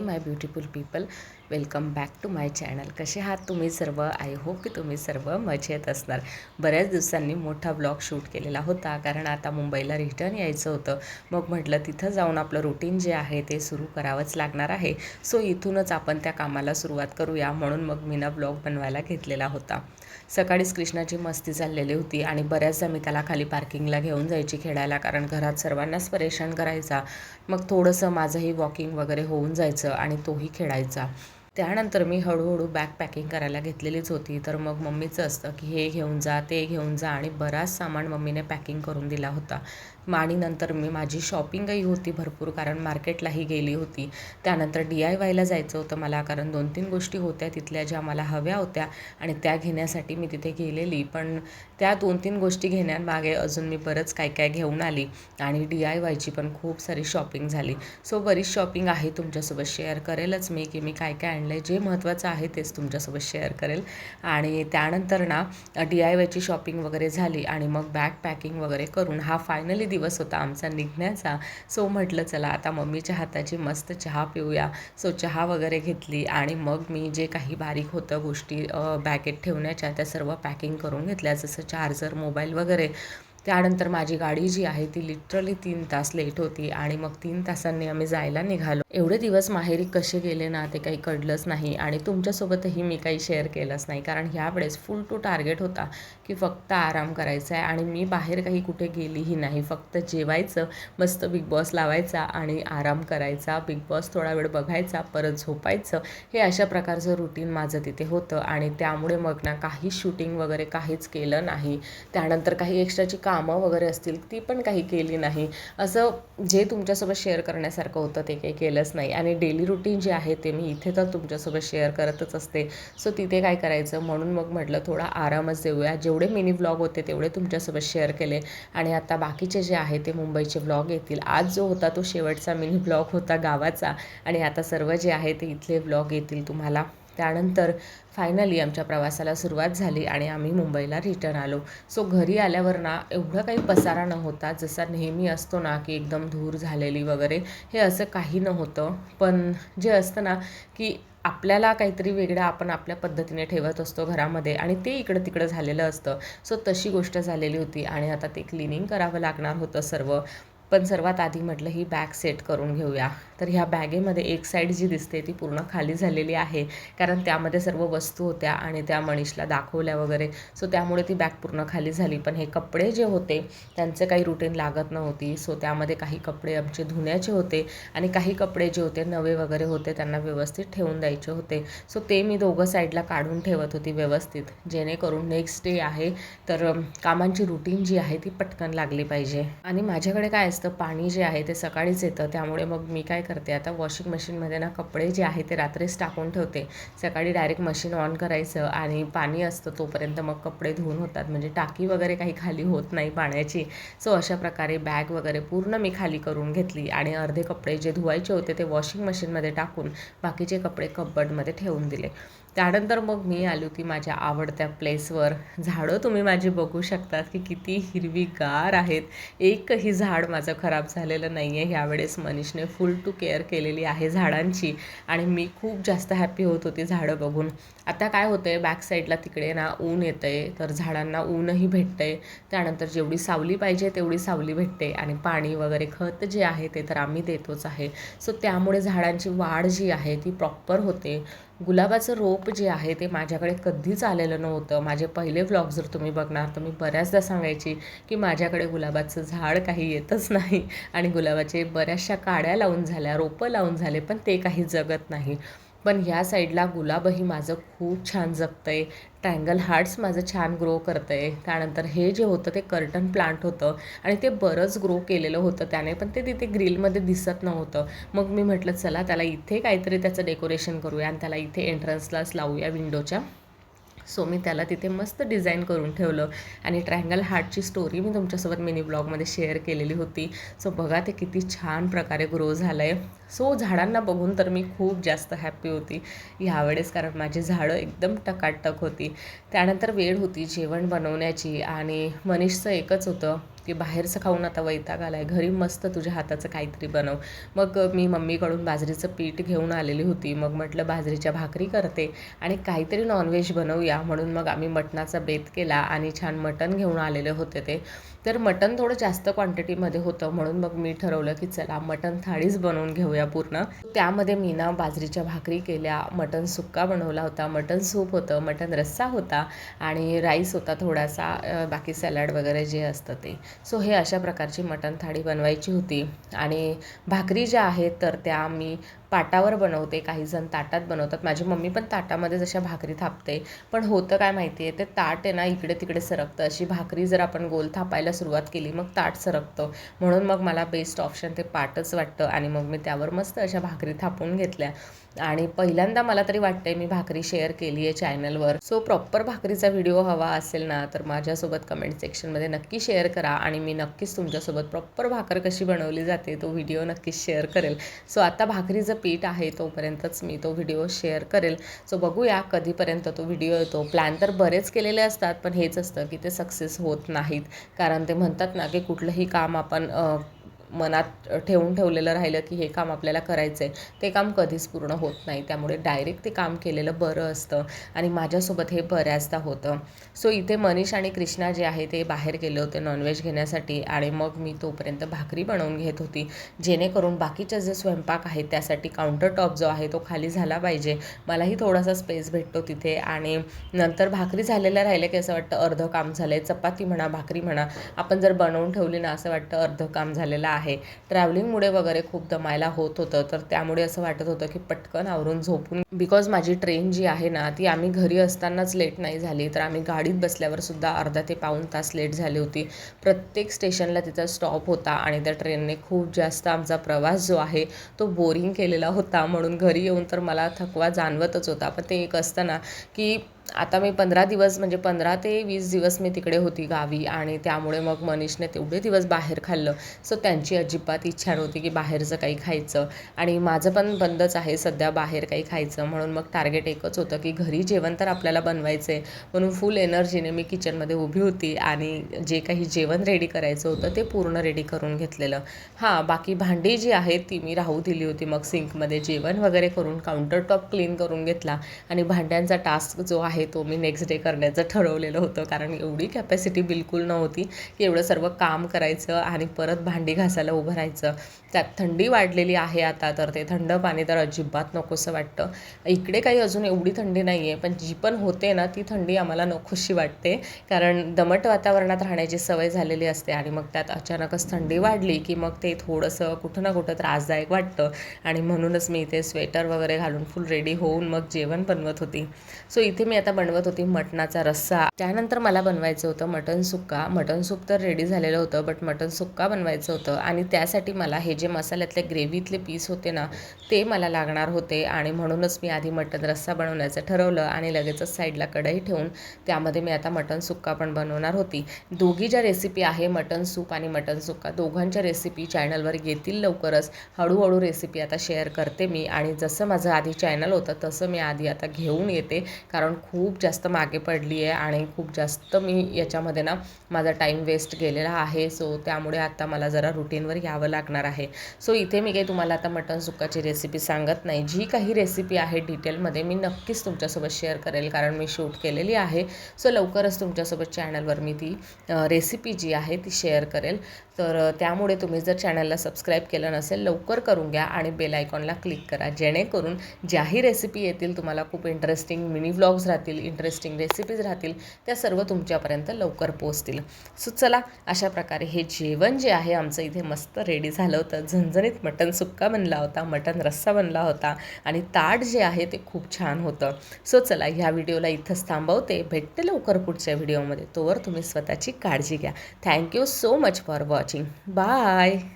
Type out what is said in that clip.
My beautiful people welcome back to my channel कसे आहात तुम्ही सर्व? आय होप की तुम्ही सर्व मजेत असणार. बऱ्याच दिवसांनी मोठा ब्लॉग शूट केलेला होता कारण आता मुंबईला रिटर्न यायचं होतं. मग म्हटलं तिथं जाऊन आपलं रुटीन जे आहे ते सुरू करावंच लागणार आहे. सो इथूनच आपण त्या कामाला सुरुवात करूया म्हणून मग मी ना ब्लॉग बनवायला घेतलेला होता. सकाळीच कृष्णाची मस्ती चाललेली होती आणि बऱ्याचदा मी त्याला खाली पार्किंगला घेऊन जायची खेळायला कारण घरात सर्वांनाच परेशान करायचा. मग थोडंसं माझंही वॉकिंग वगैरे होऊन जायचं आणि तोही खेळायचा. त्यानंतर मी हळूहळू बॅग पॅकिंग करायला घेतलेलीच होती. तर मग मम्मीचं असतं की हे घेऊन जा ते घेऊन जा आणि बराच सामान मम्मीने पॅकिंग करून दिला होता. आणि नंतर मी माझी शॉपिंगही होती भरपूर कारण मार्केटलाही गेली होती. त्यानंतर डी आय वायला जायचं होतं मला कारण दोन तीन गोष्टी होत्या तिथल्या ज्या मला हव्या होत्या आणि त्या घेण्यासाठी मी तिथे गेलेली. पण त्या दोन तीन गोष्टी घेण्यामागे अजून मी बरंच काय काय घेऊन आली आणि डी आय वायची पण खूप सारी शॉपिंग झाली. सो बरीच शॉपिंग आहे तुमच्यासोबत शेअर करेलच मी की मी काय काय आणलं आहे जे महत्त्वाचं आहे तेच तुमच्यासोबत शेअर करेल. आणि त्यानंतर ना डी आय वायची शॉपिंग वगैरे झाली आणि मग बॅग पॅकिंग वगैरे करून हा फायनली दिवस दिवस होता आमचा निघण्याचा. सो म्हटलं चला आता मम्मीच्या हाताची मस्त चहा पिऊया. सो चहा वगैरे घेतली आणि मग मी जे काही बारीक होतं गोष्टी बॅगेत ठेवण्याच्या त्या सर्व पॅकिंग करून घेतल्या. जसं चार्जर मोबाईल वगैरे. त्यानंतर माझी गाडी जी आहे ती लिटरली तीन तास लेट होती आणि मग तीन तासांनी आम्ही जायला निघालो. एवढे दिवस माहेरी कसे गेले ना ते काही कळलंच नाही आणि तुमच्यासोबतही मी काही शेअर केलंच नाही. कारण ह्यावेळेस फुल टू टार्गेट होता की फक्त आराम करायचा आहे आणि मी बाहेर काही कुठे गेलीही नाही. फक्त जेवायचं मस्त बिग बॉस लावायचा आणि आराम करायचा. बिग बॉस थोडा वेळ बघायचा परत झोपायचं. हे अशा प्रकारचं रुटीन माझं तिथे होतं आणि त्यामुळे मग ना काही शूटिंग वगैरे काहीच केलं नाही. त्यानंतर काही एक्स्ट्राची कामं वगैरे असतील ती पण काही केली नाही. असं जे तुमच्यासोबत शेअर करण्यासारखं होतं ते काही केलंच नाही. आणि डेली रुटीन जे आहे ते मी इथे तर तुमच्यासोबत शेअर करतच असते. सो तिथे काय करायचं? म्हणून मग म्हटलं थोडा आरामच देऊया. जेवढे मिनी ब्लॉग होते तेवढे तुमच्यासोबत शेअर केले. आणि आता बाकीचे जे आहे ते मुंबईचे ब्लॉग येतील. आज जो होता तो शेवटचा मिनी ब्लॉग होता गावाचा. आणि आता सर्व जे आहे ते इथले ब्लॉग येतील तुम्हाला. त्यानंतर फायनली आमच्या प्रवासाला सुरुवात झाली आणि आम्ही मुंबईला रिटर्न आलो. सो घरी आल्यावर ना एवढं काही पसारा नव्हता जसा नेहमी असतो ना की एकदम धूर झालेली वगैरे हे असं काही नव्हतं. पण जे असतं ना की आपल्याला काहीतरी वेगळं आपण आपल्या पद्धतीने ठेवत असतो घरामध्ये आणि ते इकडं तिकडं झालेलं असतं. सो तशी गोष्ट झालेली होती आणि आता ते क्लिनिंग करावं लागणार होतं सर्व. पण सर्वात आधी म्हटलं ही बॅग सेट करून घेऊया. तर ह्या बॅगेमध्ये एक साईड जी दिसते ती पूर्ण खाली झालेली आहे. कारण त्यामध्ये सर्व वस्तू होत्या आणि त्या मनीषला दाखवल्या वगैरे. सो त्यामुळे ती बॅग पूर्ण खाली झाली. पण हे कपडे जे होते त्यांचे काही रुटीन लागत नव्हती. सो त्यामध्ये काही कपडे आमचे धुण्याचे होते आणि काही कपडे जे होते नवे वगैरे होते त्यांना व्यवस्थित ठेवून द्यायचे होते. सो ते मी दोघं साईडला काढून ठेवत होती व्यवस्थित. जेणेकरून नेक्स्ट डे आहे तर कामांची रुटीन जी आहे ती पटकन लागली पाहिजे. आणि माझ्याकडे काय असतं पाणी जे आहे ते सकाळीच येतं. त्यामुळे मग मी काय करते आता वॉशिंग मशीनमध्ये ना कपडे जे आहे ते रात्रीच टाकून ठेवते. सकाळी डायरेक्ट मशीन ऑन करायचं आणि पाणी असतं तोपर्यंत मग कपडे धुवून होतात. म्हणजे टाकी वगैरे काही खाली होत नाही पाण्याची. सो अशा प्रकारे बॅग वगैरे पूर्ण मी खाली करून घेतली आणि अर्धे कपडे जे धुवायचे होते ते वॉशिंग मशीनमध्ये टाकून बाकीचे कपडे कपबर्डमध्ये ठेवून दिले. त्यानंतर मग मी आली होती माझ्या आवडत्या प्लेसवर. झाडं तुम्ही माझी बघू शकतात की किती हिरवीगार आहेत. एकही झाड माझं खराब झालेलं नाही आहे ह्यावेळेस मनीषने फुल टू केअर केलेली आहे झाडांची आणि मी खूप जास्त हॅपी होत होती झाडं बघून. आता काय होतं आहे बॅक साईडला तिकडे ना ऊन येतं आहे तर झाडांना ऊनही भेटतं आहे त्यानंतर जेवढी सावली पाहिजे तेवढी सावली भेटते आणि पाणी वगैरे खत जे आहे ते तर आम्ही देतोच आहे. सो त्यामुळे झाडांची वाढ जी आहे ती प्रॉपर होते. गुलाबाचं रोप जे आहे ते माझ्याकडे कधीच आलेलं नव्हतं. माझे पहिले व्लॉग जर तुम्ही बघणार तर मी बऱ्याचदा सांगायची की माझ्याकडे गुलाबाचं झाड काही येतच नाही आणि गुलाबाचे बऱ्याचशा काड्या लावून झाल्या रोपं लावून झाले पण ते काही जगत नाही. पण ह्या साईडला गुलाबही माझं खूप छान जगतं आहे ट्रँगल हार्ट्स माझं छान ग्रो करतं आहे त्यानंतर हे जे होतं ते कर्टन प्लांट होतं आणि ते बरंच ग्रो केलेलं होतं त्याने पण ते तिथे ग्रिलमध्ये दिसत नव्हतं. मग मी म्हटलं चला त्याला इथे काहीतरी त्याचं डेकोरेशन करूया आणि त्याला इथे एंट्रन्सलाच लावूया विंडोच्या सो मी त्याला तिथे मस्त डिझाईन करून ठेवलं. आणि ट्रँगल हार्टची स्टोरी मी तुमच्यासोबत मिनी ब्लॉगमध्ये शेअर केलेली होती. सो बघा ते किती छान प्रकारे ग्रो झालं आहे सो झाडांना बघून तर मी खूप जास्त हॅप्पी होती. ह्यावेळेस कारण माझी झाडं एकदम टकाटक होती. त्यानंतर वेळ होती जेवण बनवण्याची आणि मनीषचं एकच होतं. की बाहेरचं खाऊन आता वैताग आला आहे घरी मस्त तुझ्या हाताचं काहीतरी बनव. मग मी मम्मीकडून बाजरीचं पीठ घेऊन आलेली होती. मग म्हटलं बाजरीच्या भाकरी करते आणि काहीतरी नॉनव्हेज बनवूया. म्हणून मग आम्ही मटणाचा बेत केला आणि छान मटण घेऊन आलेले होते ते. तर मटण थोडं जास्त क्वांटिटीमध्ये होतं म्हणून मग मी ठरवलं की चला मटण थाळीच बनवून घेऊया पूर्ण. त्यामध्ये मी ना बाजरीच्या भाकरी केल्या मटण सुक्का बनवला होता मटण सूप होतं मटण रस्सा होता आणि राईस होता थोडासा बाकी सॅलड वगैरे जे असतं ते. सो हे अशा प्रकारची मटण थाळी बनवायची होती. आणि भाकरी ज्या आहेत तर त्या मी पाटावर बनवते काही जण ताटात बनवतात. माझी मम्मी पण ताटामध्ये जशा भाकरी थापते पण होतं काय माहिती आहे ते ताट आहे ना इकडे तिकडे सरकतं. अशी भाकरी जर आपण गोल थापायला सुरुवात केली मग ताट सरकतं. म्हणून मग मला बेस्ट ऑप्शन ते पाटच वाटतं आणि मग मी त्यावर मस्त अशा भाकरी थापून घेतल्या. आणि पहिल्यांदा मला तरी वाटतंय मी भाकरी शेअर केली आहे चॅनलवर सो प्रॉपर भाकरीचा व्हिडिओ हवा असेल ना तर माझ्यासोबत कमेंट सेक्शनमध्ये नक्की शेअर करा आणि मी नक्कीच तुमच्यासोबत प्रॉपर भाकर कशी बनवली जाते तो व्हिडिओ नक्कीच शेअर करेल. सो आता भाकरीचं पीठ आहे तोपर्यंतच मी तो व्हिडिओ शेअर करेल. सो बघूया कधीपर्यंत तो व्हिडिओ येतो. प्लॅन तर बरेच केलेले असतात पण हेच असतं की ते सक्सेस होत नाहीत. कारण ते म्हणतात ना की कुठलंही काम आपण मनात ठेवून ठेवलेलं राहिलं की हे काम आपल्याला करायचं आहे ते काम कधीच पूर्ण होत नाही. त्यामुळे डायरेक्ट ते काम केलेलं बरं असतं आणि माझ्यासोबत हे बऱ्याचदा होतं. सो इथे मनीष आणि कृष्णा जे आहे ते बाहेर गेले होते नॉनव्हेज घेण्यासाठी आणि मग मी तोपर्यंत भाकरी बनवून घेत होती. जेणेकरून बाकीचे जे स्वयंपाक आहे त्यासाठी काउंटर टॉप जो आहे तो खाली झाला पाहिजे. मलाही थोडासा स्पेस भेटतो तिथे आणि नंतर भाकरी झालेल्या राहिल्या की असं वाटतं अर्धं काम झालं आहे चपाती म्हणा भाकरी म्हणा आपण जर बनवून ठेवली ना असं वाटतं अर्धं काम झालेलं आहे. आहे. ट्रॅव्हलिंगमुळे वगैरे खूप दमायला होत होतं. तर त्यामुळे असं वाटत होतं की पटकन आवरून झोपून बिकॉज माझी ट्रेन जी आहे ना ती आम्ही घरी असतानाच लेट नाही झाली. तर आम्ही गाडीत बसल्यावर सुद्धा अर्धा ते पाऊन तास लेट झाली होती. प्रत्येक स्टेशनला तिचा स्टॉप होता आणि त्या ट्रेनने खूप जास्त आमचा प्रवास जो आहे तो बोरिंग केलेला होता. म्हणून घरी येऊन तर मला थकवा जाणवतच होता. पण ते एक असतं ना की आता मी पंधरा दिवस म्हणजे पंधरा ते वीस दिवस मी तिकडे होती गावी आणि त्यामुळे मग मनीषने तेवढे दिवस बाहेर खाल्लं. सो त्यांची अजिबात इच्छा नव्हती की बाहेरचं काही खायचं. आणि माझं पण बंदच आहे सध्या बाहेर काही खायचं. म्हणून मग टार्गेट एकच होतं की घरी जेवण तर आपल्याला बनवायचं आहे म्हणून फुल एनर्जीने मी किचनमध्ये उभी होती आणि जे काही जेवण रेडी करायचं होतं ते पूर्ण रेडी करून घेतलेलं. हां बाकी भांडी जी आहेत ती मी राहू दिली होती. मग सिंकमध्ये जेवण वगैरे करून काउंटर टॉप क्लीन करून घेतला आणि भांड्यांचा टास्क जो आहे तो मी नेक्स्ट डे करण्याचं ठरवलेलं होतं. कारण एवढी कॅपॅसिटी बिलकुल नव्हती की एवढं सर्व काम करायचं आणि परत भांडी घासायला उभं राहायचं. त्यात थंडी वाढलेली आहे आता तर ते थंड पाणी तर अजिबात नकोसं वाटतं. इकडे काही अजून एवढी थंडी नाही आहे पण जी पण होते ना ती थंडी आम्हाला नकोशी वाटते. कारण दमट वातावरणात राहण्याची सवय झालेली असते आणि मग त्यात अचानकच थंडी वाढली की मग ते थोडंसं कुठं ना कुठं त्रासदायक वाटतं. आणि म्हणूनच मी इथे स्वेटर वगैरे घालून फुल रेडी होऊन मग जेवण बनवत होती. सो इथे मी आता बनवत होती मटणाचा रस्सा. त्यानंतर मला बनवायचं होतं मटण सुक्का. मटण सूप तर रेडी झालेलं होतं बट मटण सुक्का बनवायचं होतं. आणि त्यासाठी मला हे जे मसाल्यातले ग्रेव्हीतले पीस होते ना ते मला लागणार होते. आणि म्हणूनच मी आधी मटण रस्सा बनवण्याचं ठरवलं आणि लगेचच साईडला कढई ठेवून त्यामध्ये मी आता मटण सुक्का पण बनवणार होती. दोघी ज्या रेसिपी आहे मटण सूप आणि मटण सुक्का दोघांच्या रेसिपी चॅनलवर येतील लवकरच. हळूहळू रेसिपी आता शेअर करते मी आणि जसं माझं आधी चॅनल होतं तसं मी आधी आता घेऊन येते. कारण खूप जास्त मागे पडली आहे आणि खूप जास्त मी याच्यामध्ये ना माझा टाईम वेस्ट गेलेला आहे. सो त्यामुळे आता मला जरा रुटीनवर यावं लागणार आहे. सो इथे मी काही तुम्हाला आता मटन सुक्काची रेसिपी सांगत नाही. जी काही रेसिपी आहे आहे डिटेलमध्ये. मी नक्कीच तुमच्यासोबत शेअर करेल कारण मी शूट केलेली आहे. सो लवकरच तुमच्यासोबत चॅनलवर मी ती रेसिपी जी आहे ती शेअर करेल. तर त्यामुळे तुम्ही जर चॅनलला सबस्क्राईब केलं नसेल लवकर करून घ्या आणि बेल आयकॉनला क्लिक करा. जेणेकरून ज्याही रेसिपी येतील तुम्हाला खूप इंटरेस्टिंग मिनी व्लॉग्स राहतील इंटरेस्टिंग रेसिपीज राहतील त्या सर्व तुमच्यापर्यंत लवकर पोचतील सो चला अशा प्रकारे हे जेवण जे आहे आमचं इथे मस्त रेडी झालं होतं. झणझणीत मटण सुक्का बनला होता मटण रस्सा बनला होता आणि ताट जे आहे ते खूप छान होतं. सो चला ह्या व्हिडिओला इथंच थांबवते. भेटते लवकर पुढच्या व्हिडिओमध्ये. तोवर तुम्ही स्वतःची काळजी घ्या. Thank you so much for watching. Bye.